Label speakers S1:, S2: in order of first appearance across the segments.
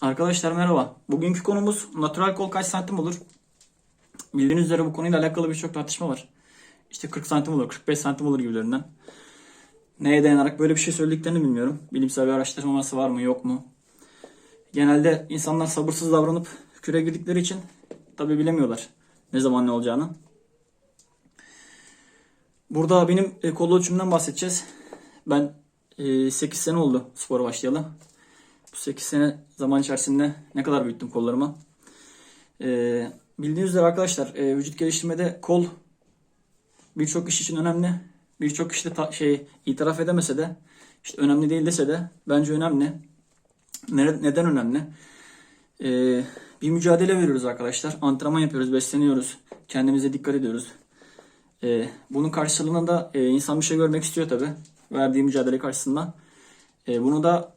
S1: Arkadaşlar merhaba. Bugünkü konumuz natural kol kaç santim olur? Bildiğiniz üzere bu konuyla alakalı birçok tartışma var. İşte 40 santim olur, 45 santim olur gibilerinden. Neye dayanarak böyle bir şey söylediklerini bilmiyorum. Bilimsel bir araştırması var mı yok mu? Genelde insanlar sabırsız davranıp küre girdikleri için tabi bilemiyorlar ne zaman ne olacağını. Burada benim e, kol ölçümünden bahsedeceğiz. Ben e, 8 sene oldu spora başlayalı. Bu 8 sene zaman içerisinde ne kadar büyüttüm kollarımı. Ee, bildiğiniz üzere arkadaşlar e, vücut geliştirmede kol birçok iş için önemli. Birçok kişi de ta- şey itiraf edemese de işte önemli değil dese de bence önemli. Ne- neden önemli? Ee, bir mücadele veriyoruz arkadaşlar. Antrenman yapıyoruz, besleniyoruz. Kendimize dikkat ediyoruz. Ee, bunun karşılığında da e, insan bir şey görmek istiyor tabi. Verdiği mücadele karşısında. Ee, bunu da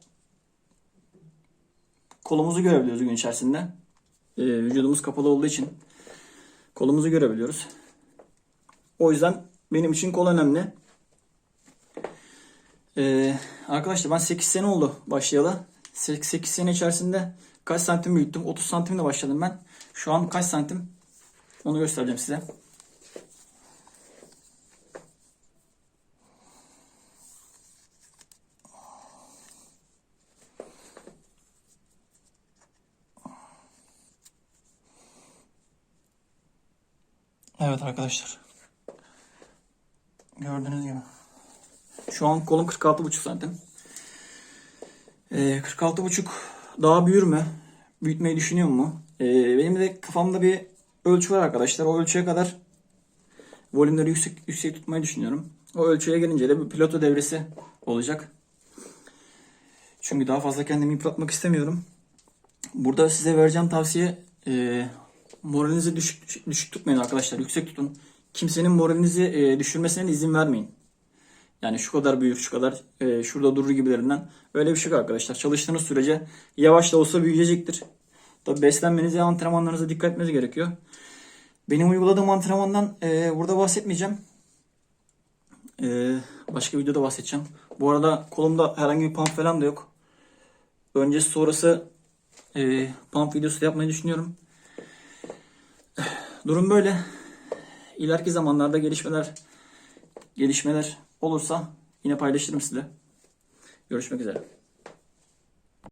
S1: kolumuzu görebiliyoruz gün içerisinde. Ee, vücudumuz kapalı olduğu için kolumuzu görebiliyoruz. O yüzden benim için kol önemli. Ee, arkadaşlar ben 8 sene oldu başlayalı. 8 sene içerisinde kaç santim büyüttüm? 30 santimle başladım ben. Şu an kaç santim? Onu göstereceğim size. Evet arkadaşlar. Gördüğünüz gibi. Şu an kolum 46,5 santim. Ee, 46,5 daha büyür mü? Büyütmeyi düşünüyor mu? Ee, benim de kafamda bir ölçü var arkadaşlar. O ölçüye kadar volümleri yüksek yüksek tutmayı düşünüyorum. O ölçüye gelince de bir piloto devresi olacak. Çünkü daha fazla kendimi yıpratmak istemiyorum. Burada size vereceğim tavsiye e, moralinizi düşük, düşük tutmayın arkadaşlar. Yüksek tutun. Kimsenin moralinizi e, düşürmesine izin vermeyin. Yani şu kadar büyür, şu kadar e, şurada durur gibilerinden. Öyle bir şey arkadaşlar. Çalıştığınız sürece yavaş da olsa büyüyecektir. Tabi beslenmenize, antrenmanlarınıza dikkat etmeniz gerekiyor. Benim uyguladığım antrenmandan e, burada bahsetmeyeceğim. E, başka videoda bahsedeceğim. Bu arada kolumda herhangi bir pump falan da yok. Öncesi sonrası e, pump videosu yapmayı düşünüyorum. Durum böyle. İleriki zamanlarda gelişmeler gelişmeler olursa yine paylaşırım size. Görüşmek üzere.